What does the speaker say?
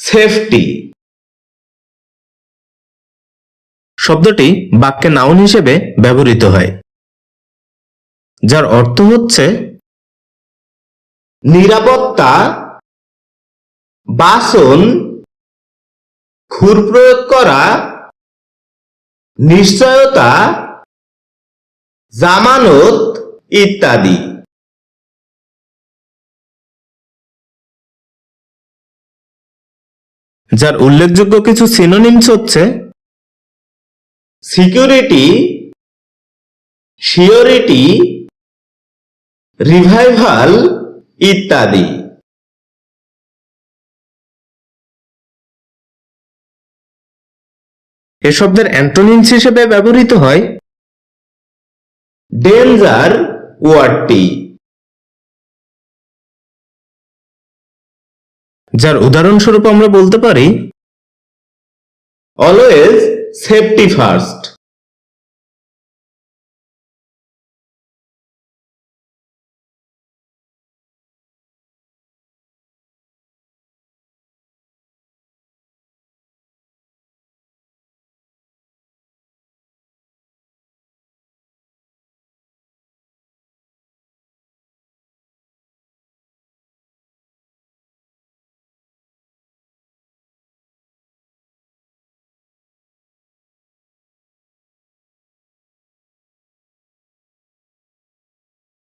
Safety. শব্দটি বাক্যে noun হিসেবে ব্যবহৃত হয়, যার অর্থ হচ্ছে নিরাপত্তা, বাসন খুর প্রয়োগ করা, নিশ্চয়তা, জামানত ইত্যাদি। যার উল্লেখযোগ্য কিছু সিনোনিমস হচ্ছে সিকিউরিটি সিওরিটি রিভাইভাল ইত্যাদি। এ শব্দের অ্যান্টোনিমস হিসেবে ব্যবহৃত হয় ডেঞ্জার ওয়ার্ডটি যার উদাহরণস্বরূপ আমরা বলতে পারি অলওয়েজ সেফটি ফার্স্ট